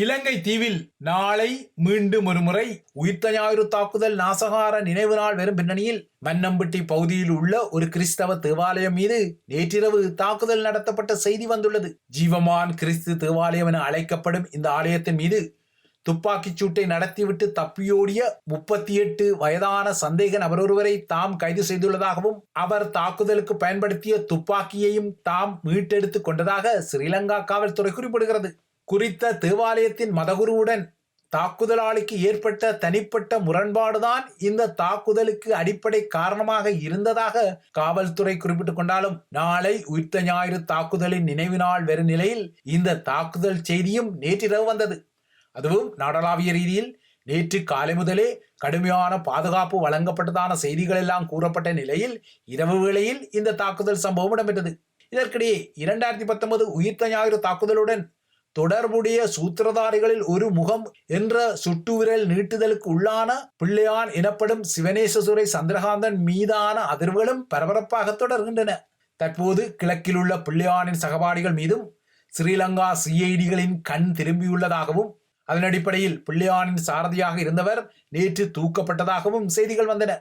இலங்கை தீவில் நாளை மீண்டும் ஒருமுறை உயிர்த்த ஞாயிறு தாக்குதல் நாசகார நினைவு நாள் வரும் பின்னணியில் மன்னம்பட்டி பகுதியில் உள்ள ஒரு கிறிஸ்தவ தேவாலயம் மீது நேற்றிரவு தாக்குதல் நடத்தப்பட்ட செய்தி வந்துள்ளது. ஜீவமான் கிறிஸ்து தேவாலயம் என அழைக்கப்படும் இந்த ஆலயத்தின் மீது துப்பாக்கிச் சூட்டை நடத்திவிட்டு தப்பியோடிய முப்பத்தி எட்டு வயதான சந்தேக நபர் ஒருவரை தாம் கைது செய்துள்ளதாகவும் அவர் தாக்குதலுக்கு பயன்படுத்திய துப்பாக்கியையும் தாம் மீட்டெடுத்துக் கொண்டதாக ஸ்ரீலங்கா காவல்துறை குறிப்பிடுகிறது. குறித்த தேவாலயத்தின் மதகுருவுடன் தாக்குதலாளிக்கு ஏற்பட்ட தனிப்பட்ட முரண்பாடுதான் இந்த தாக்குதலுக்கு அடிப்படை காரணமாக இருந்ததாக காவல்துறை குறிப்பிட்டுக் கொண்டாலும் நாளை உயிர்த்த ஞாயிறு தாக்குதலின் நினைவு நாள் வரும் நிலையில் இந்த தாக்குதல் செய்தியும் நேற்றிரவு வந்தது. அதுவும் நாடளாவிய ரீதியில் நேற்று காலை முதலே கடுமையான பாதுகாப்பு வழங்கப்பட்டதான செய்திகள் எல்லாம் கூறப்பட்ட நிலையில் இரவு வேளையில் இந்த தாக்குதல் சம்பவம் இடம்பெற்றது. இதற்கிடையே இரண்டாயிரத்தி பத்தொன்பது உயிர்த்த ஞாயிறு தாக்குதலுடன் தொடர்புடைய சூத்திரதாரிகளில் ஒரு முகம் என்ற சுட்டுவிரல் நீட்டுதலுக்கு உள்ளான பிள்ளையான் எனப்படும் சிவனேசசுரை சந்திரகாந்தன் மீதான அதிர்வுகளும் பரபரப்பாக தொடர்கின்றன. தற்போது கிழக்கிலுள்ள பிள்ளையானின் சகபாடிகள் மீதும் ஸ்ரீலங்கா சிஐடிகளின் கண் திரும்பியுள்ளதாகவும் அதன் அடிப்படையில் பிள்ளையானின் சாரதியாக இருந்தவர் நேற்று தூக்கப்பட்டதாகவும் செய்திகள் வந்தன.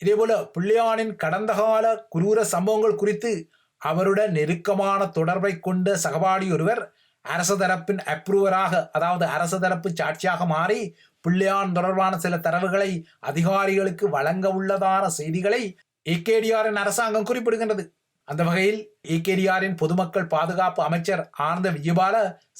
இதேபோல பிள்ளையானின் கடந்த கால குரூர சம்பவங்கள் குறித்து அவருடன் நெருக்கமான தொடர்பை கொண்ட சகபாடி ஒருவர் அரசு தரப்பின் அப்ரூவராக அதாவது அரசு தரப்பு சாட்சியாக மாறி பிள்ளையான் தொடர்பான சில தரவுகளை அதிகாரிகளுக்கு வழங்க உள்ளதான செய்திகளை ஏகேடிஆரின் அரசாங்கம் குறிப்பிடுகின்றது. அந்த வகையில் ஏகேடிஆரின் பொதுமக்கள் பாதுகாப்பு அமைச்சர் ஆனந்த விஜயபால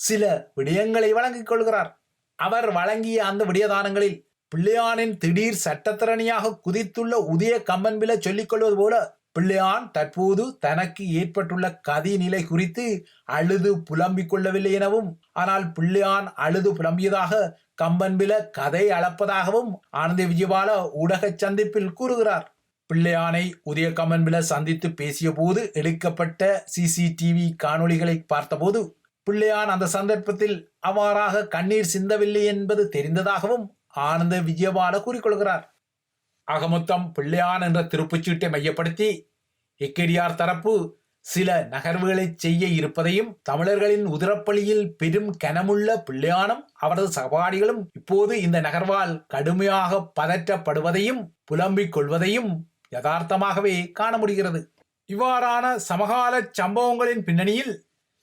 சில விடயங்களை வழங்கிக் கொள்கிறார். அவர் வழங்கிய அந்த விடயதானங்களில் பிள்ளையானின் திடீர் சட்டத்திறனியாக குதித்துள்ள உதய கம்பன்பில சொல்லிக் கொள்வது போல பிள்ளையான் தற்போது தனக்கு ஏற்பட்டுள்ள கதி நிலை குறித்து அழுது புலம்பிக் கொள்ளவில்லை எனவும் ஆனால் பிள்ளையான் அழுது புலம்பியதாக கம்பன்பில கதை அளப்பதாகவும் ஆனந்த விஜயபால ஊடக சந்திப்பில் கூறுகிறார். பிள்ளையானை உதய கம்பன்பில சந்தித்து பேசிய போது எடுக்கப்பட்ட சிசிடிவி காணொளிகளை பார்த்தபோது பிள்ளையான் அந்த சந்தர்ப்பத்தில் அவ்வாறாக கண்ணீர் சிந்தவில்லை என்பது தெரிந்ததாகவும் ஆனந்த விஜயபால கூறிக்கொள்கிறார் ஆக மொத்தம் பிள்ளையான் என்ற திருப்புச்சீட்டை மையப்படுத்தி எக்கேடியார் தரப்பு சில நகர்வுகளை செய்ய இருப்பதையும் தமிழர்களின் உதிரப்பள்ளியில் பெரும் கனமுள்ள பிள்ளையானும் அவரது சகபாடிகளும் இப்போது இந்த நகர்வால் கடுமையாக பதற்றப்படுவதையும் புலம்பிக் கொள்வதையும் யதார்த்தமாகவே காண முடிகிறது. இவ்வாறான சமகால சம்பவங்களின் பின்னணியில்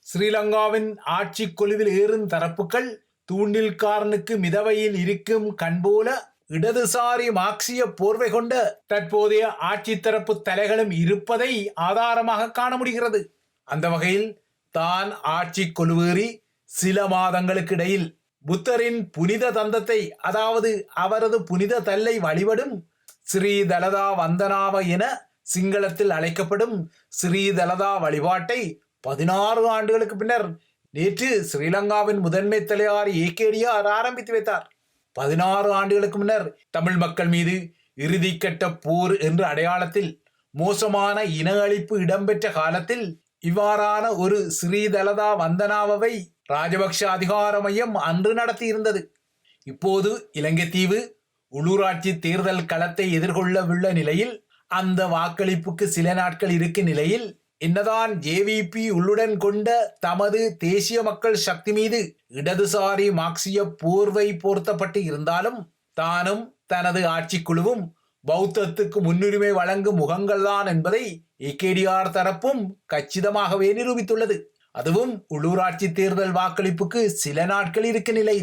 ஸ்ரீலங்காவின் ஆட்சி கொழுவில் ஏறும் தரப்புகள் தூண்டில்காரனுக்கு மிதவையில் இருக்கும் கண்போல இடதுசாரி மார்க்சிய போர்வை கொண்ட தற்போதைய ஆட்சி தரப்பு தலைகளும் இருப்பதை ஆதாரமாக காண முடிகிறது. அந்த வகையில் தான் ஆட்சி கொலுவேறி சில மாதங்களுக்கு இடையில் புத்தரின் புனித தந்தத்தை அதாவது அவரது புனித தல்லை வழிபடும் ஸ்ரீ தலதா வந்தனாவ என சிங்களத்தில் அழைக்கப்படும் ஸ்ரீ தலதா வழிபாட்டை பதினாறு ஆண்டுகளுக்கு பின்னர் நேற்று ஸ்ரீலங்காவின் முதன்மை தலைவர் ஏகேடிஆர் ஆரம்பித்து வைத்தார். பதினாறு ஆண்டுகளுக்கு முன்னர் தமிழ் மக்கள் மீது இறுதிக்கட்ட போர் என்ற அடையாளத்தில் மோசமான இன அழிப்பு இடம்பெற்ற காலத்தில் இவ்வாறான ஒரு ஸ்ரீதலதா வந்தனாவை ராஜபக்ஷ அதிகார மையம் அன்று நடத்தியிருந்தது. இப்போது இலங்கை தீவு உள்ளூராட்சி தேர்தல் களத்தை எதிர்கொள்ளவுள்ள நிலையில் அந்த வாக்களிப்புக்கு சில நாட்கள் இருக்கும் நிலையில் என்னதான் ஜேவிபி உள்ளுடன் கொண்ட தமது தேசிய மக்கள் சக்தி மீது இடதுசாரி மார்க்சிய போர்வை போர்த்தப்பட்டு இருந்தாலும் தானும் தனது ஆட்சிக்குழுவும் பௌத்தத்துக்கு முன்னுரிமை வழங்கும் முகங்கள்தான் என்பதை ஏகேடிஆர் தரப்பும் கச்சிதமாகவே நிரூபித்துள்ளது. அதுவும் உள்ளூராட்சி தேர்தல் வாக்களிப்புக்கு சில நாட்கள் இருக்க நிலை.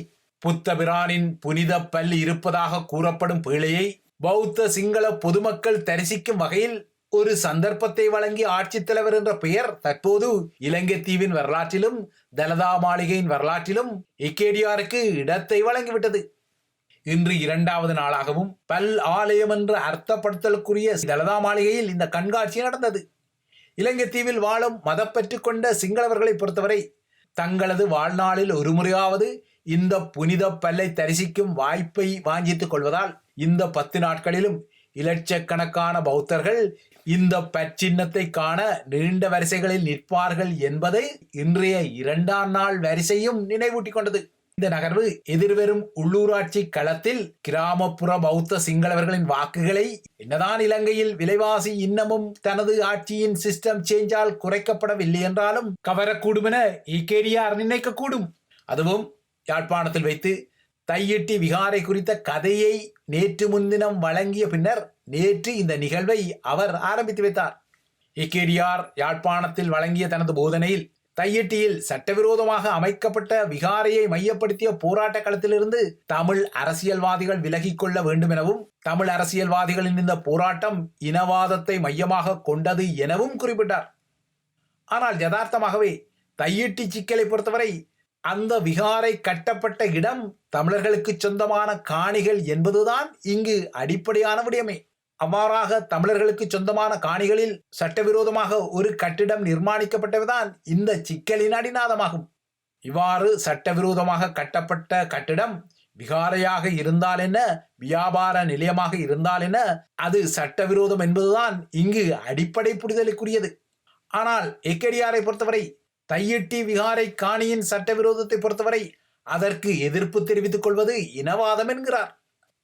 புத்தபிரானின் புனித பல் இருப்பதாக கூறப்படும் பேழையை பௌத்த சிங்கள பொதுமக்கள் தரிசிக்கும் வகையில் ஒரு சந்தர்ப்பத்தை வழங்கி ஆட்சித்தலைவர் என்ற பெயர் தற்போது இலங்கை தீவின் வரலாற்றிலும் தலதா மாளிகையின் வரலாற்றிலும் இக்கேடியாருக்கு இடத்தை வழங்கிவிட்டது. இன்று இரண்டாவது நாளாகவும் பல் ஆலயம் என்ற அர்த்தப்படுத்தலுக்குரிய தலதா மாளிகையில் இந்த கண்காட்சி நடந்தது. இலங்கை தீவில் வாழும் மதப்பற்று கொண்ட சிங்களவர்களை பொறுத்தவரை தங்களது வாழ்நாளில் ஒரு முறையாவது இந்த புனித பல்லை தரிசிக்கும் வாய்ப்பை வாங்கித்துக் கொள்வதால் இந்த பத்து நாட்களிலும் இலட்சக்கணக்கான பௌத்தர்கள் இந்த பச்சின்னத்தை காண நீண்ட வரிசைகளில் நிற்பார்கள் என்பதை இன்றைய இரண்டாம் நாள் வரிசையும் நினைவூட்டிக் கொண்டது. இந்த நகர்வு எதிர்வரும் உள்ளூராட்சி களத்தில் கிராமப்புற பௌத்த சிங்களவர்களின் வாக்குகளை என்னதான் இலங்கையில் விலைவாசி இன்னமும் தனது ஆட்சியின் சிஸ்டம் சேஞ்சால் குறைக்கப்படவில்லை என்றாலும் கவரக்கூடும் என இகேடிஆர் நினைக்கக்கூடும். அதுவும் யாழ்ப்பாணத்தில் வைத்து தையிட்டி விகாரை குறித்த கதையை நேற்று முன்தினம் வழங்கிய பின்னர் நேற்று இந்த நிகழ்வை அவர் ஆரம்பித்து வைத்தார். இக்கேடியார் யாழ்ப்பாணத்தில் வழங்கிய தனது போதனையில் தையிட்டியில் சட்டவிரோதமாக அமைக்கப்பட்ட விகாரையை மையப்படுத்திய போராட்ட களத்திலிருந்து தமிழ் அரசியல்வாதிகள் விலகிக் கொள்ள வேண்டும் எனவும் தமிழ் அரசியல்வாதிகளின் இந்த போராட்டம் இனவாதத்தை மையமாக கொண்டது எனவும் குறிப்பிட்டார். ஆனால் யதார்த்தமாகவே தையிட்டி சிக்கலை பொறுத்தவரை அந்த விகாரை கட்டப்பட்ட இடம் தமிழர்களுக்கு சொந்தமான காணிகள் என்பதுதான் இங்கு அடிப்படையான விடயமே. அவ்வாறாக தமிழர்களுக்கு சொந்தமான காணிகளில் சட்டவிரோதமாக ஒரு கட்டிடம் நிர்மாணிக்கப்பட்டதுதான் இந்த சிக்கலின் அடிநாதமாகும். இவ்வாறு சட்டவிரோதமாக கட்டப்பட்ட கட்டிடம் விகாரையாக இருந்தால் என்ன வியாபார நிலையமாக இருந்தால் என்ன அது சட்டவிரோதம் என்பதுதான் இங்கு அடிப்படை புரிதலுக்குரியது. ஆனால் எக்கடியாரை பொறுத்தவரை தையிட்டி விகாரை காணியின் சட்டவிரோதத்தை பொறுத்தவரை அதற்கு எதிர்ப்பு தெரிவித்துக் கொள்வது இனவாதம் என்கிறார்.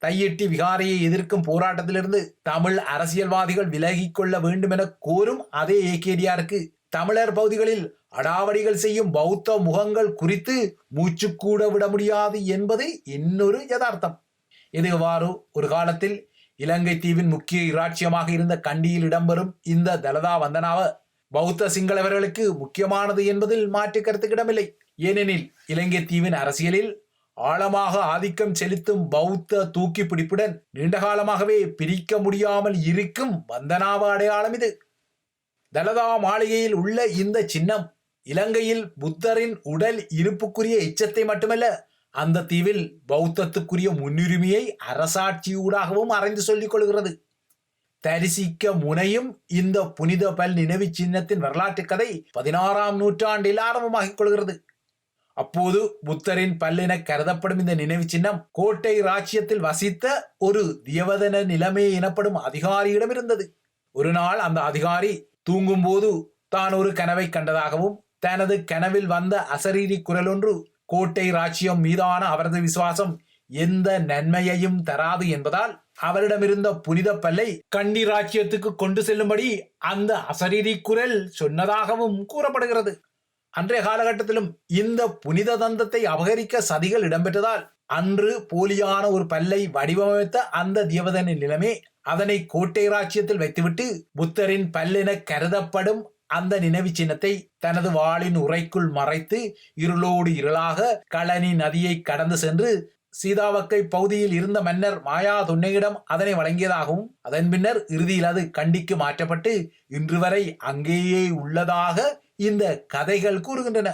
தையிட்டி விகாரையை எதிர்க்கும் போராட்டத்திலிருந்து தமிழ் அரசியல்வாதிகள் விலகிக் கொள்ள வேண்டும் என கோரும் அதே ஏகேடியாருக்கு தமிழர் பகுதிகளில் அடாவடிகள் செய்யும் பௌத்த முகங்கள் குறித்து மூச்சு கூட விட முடியாது என்பது இன்னொரு யதார்த்தம். இதுவாறு ஒரு காலத்தில் இலங்கை தீவின் முக்கிய இராட்சியமாக இருந்த கண்டியில் இடம்பெறும் இந்த தலதா வந்தனாவ பௌத்த சிங்களவர்களுக்கு முக்கியமானது என்பதில் மாற்று கருத்துக்கிடமில்லை. ஏனெனில் இலங்கை தீவின் அரசியலில் ஆழமாக ஆதிக்கம் செலுத்தும் பௌத்த தூக்கி பிடிப்புடன் நீண்டகாலமாகவே பிரிக்க முடியாமல் இருக்கும் வந்தனாவ அடையாளம் இது. தலதா மாளிகையில் உள்ள இந்த சின்னம் இலங்கையில் புத்தரின் உடல் இருப்புக்குரிய எச்சத்தை மட்டுமல்ல அந்த தீவில் பௌத்தத்துக்குரிய முன்னுரிமையை அரசாட்சியூடாகவும் அறைந்து சொல்லிக் கொள்கிறது. தரிசிக்க முனையும் இந்த புனித பல் நினைவு சின்னத்தின் வரலாற்று கதை பதினாறாம் நூற்றாண்டில் ஆரம்பமாகிக் கொள்கிறது. அப்போது புத்தரின் பல்லென கருதப்படும் இந்த நினைவு சின்னம் கோட்டை ராச்சியத்தில் வசித்த ஒரு தியவதன நிலைமை எனப்படும் அதிகாரியிடம் இருந்தது. ஒரு நாள் அந்த அதிகாரி தூங்கும்போது தான் ஒரு கனவை கண்டதாகவும் தனது கனவில் வந்த அசரீரி குரல் ஒன்று கோட்டை ராச்சியம் மீதான அவரது விசுவாசம் எந்த நன்மையையும் தராது என்பதால் அவரிடமிருந்த புனித பல்லை கண்ணி ராஜ்யத்துக்கு கொண்டு செல்லும்படி அந்த அசரீரி குரல் சொன்னதாகவும் கூறப்படுகிறது. அன்றைய காலகட்டத்திலும் இந்த புனித தந்தத்தை அபகரிக்க சதிகள் இடம்பெற்றதால் அன்று போலியான ஒரு பல்லை வடிவமைத்த அந்த தேவதனின் நிலைமை அதனை கோட்டை ராச்சியத்தில் வைத்துவிட்டு புத்தரின் பல்லென கருதப்படும் அந்த நினைவு சின்னத்தை தனது வாளின் உரைக்குள் மறைத்து இருளோடு இருளாக களனி நதியை கடந்து சென்று சீதாவக்கை பகுதியில் இருந்த மன்னர் மாயா துன்னையிடம் அதனை வழங்கியதாகவும் அதன் பின்னர் இறுதியில் அது கண்டிக்கு மாற்றப்பட்டு இன்று வரை அங்கேயே உள்ளதாக இந்த கதைகள் கூறுகின்றன.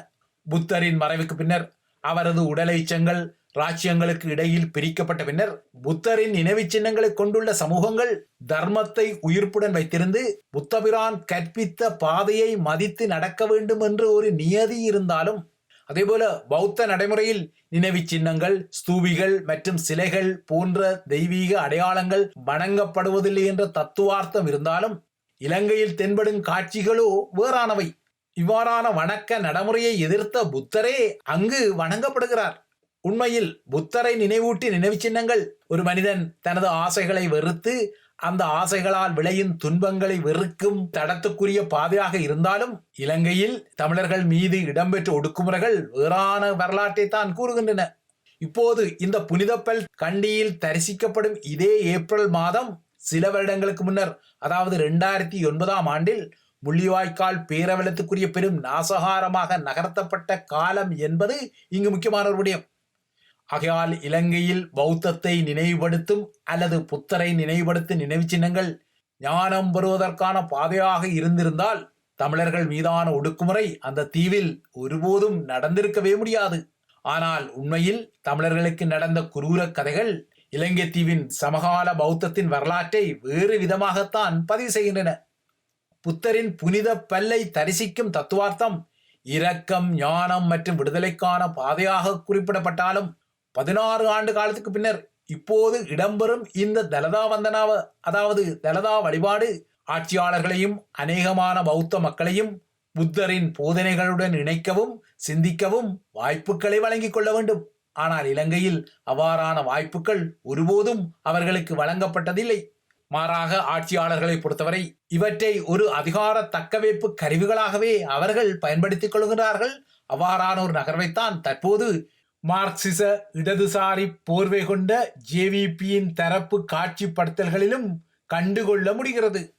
புத்தரின் மறைவுக்கு பின்னர் அவரது உடலைச்சங்கள் ராஜ்யங்களுக்கு இடையில் பிரிக்கப்பட்ட பின்னர் புத்தரின் நினைவு சின்னங்களை கொண்டுள்ள சமூகங்கள் தர்மத்தை உயிர்ப்புடன் வைத்திருந்து புத்தபிரான் கற்பித்த பாதையை மதித்து நடக்க வேண்டும் என்று ஒரு நியதி இருந்தாலும் அதேபோல பௌத்த நடைமுறையில் நினைவு சின்னங்கள் ஸ்தூபிகள் மற்றும் சிலைகள் போன்ற தெய்வீக அடையாளங்கள் வணங்கப்படுவதில்லை என்ற தத்துவார்த்தம் இருந்தாலும் இலங்கையில் தென்படும் காட்சிகளோ வேறானவை. இவ்வாறான வணக்க நடைமுறையை எதிர்த்த புத்தரே அங்கு வணங்கப்படுகிறார். உண்மையில் புத்தரை நினைவூட்டி நினைவு சின்னங்கள் ஒரு மனிதன் தனது ஆசைகளை வெறுத்து அந்த ஆசைகளால் விளையும் துன்பங்களை வெறுக்கும் தடத்துக்குரிய பாதையாக இருந்தாலும் இலங்கையில் தமிழர்கள் மீது இடம்பெற்ற ஒடுக்குமுறைகள் வேறான வரலாற்றை தான் கூறுகின்றன. இப்போது இந்த புனிதப்பல் கண்டியில் தரிசிக்கப்படும் இதே ஏப்ரல் மாதம் சில வருடங்களுக்கு முன்னர் அதாவது இரண்டாயிரத்தி ஒன்பதாம் ஆண்டில் முள்ளிவாய்க்கால் பேரவலத்துக்குரிய பெரும் நாசகாரமாக நகர்த்தப்பட்ட காலம் என்பது இங்கு முக்கியமான ஒரு விடயம். ஆகையால் இலங்கையில் பௌத்தத்தை நினைவுபடுத்தும் அல்லது புத்தரை நினைவுபடுத்தும் நினைவு சின்னங்கள் ஞானம் பெறுவதற்கான பாதையாக இருந்திருந்தால் தமிழர்கள் மீதான ஒடுக்குமுறை அந்த தீவில் ஒருபோதும் நடந்திருக்கவே முடியாது. ஆனால் உண்மையில் தமிழர்களுக்கு நடந்த குரூர கதைகள் இலங்கை தீவின் சமகால பௌத்தத்தின் வரலாற்றை வேறு விதமாகத்தான் பதிவு செய்கின்றன. புத்தரின் புனித பல்லை தரிசிக்கும் தத்துவார்த்தம் இரக்கம் ஞானம் மற்றும் விடுதலைக்கான பாதையாக குறிப்பிடப்பட்டாலும் பதினாறு ஆண்டு காலத்துக்கு பின்னர் இப்போது இடம்பெறும் இந்த தலதா வந்தனாவ அதாவது தலதா வழிபாடு ஆட்சியாளர்களையும் அநேகமான பௌத்த மக்களையும் புத்தரின் போதனைகளுடன் இணைக்கவும் சிந்திக்கவும் வாய்ப்புகளை வழங்கிக் கொள்ள வேண்டும். ஆனால் இலங்கையில் அவ்வாறான வாய்ப்புகள் ஒருபோதும் அவர்களுக்கு வழங்கப்பட்டதில்லை. மாறாக ஆட்சியாளர்களை பொறுத்தவரை இவற்றை ஒரு அதிகார தக்கவைப்பு கருவிகளாகவே அவர்கள் பயன்படுத்திக் கொள்கிறார்கள். அவ்வாறான ஒரு நகர்வைத்தான் தற்போது மார்க்சிச இடதுசாரி போர்வை கொண்ட ஜேவிபியின் தரப்பு காட்சிப்படுத்தல்களிலும் கண்டுகொள்ள முடிகிறது.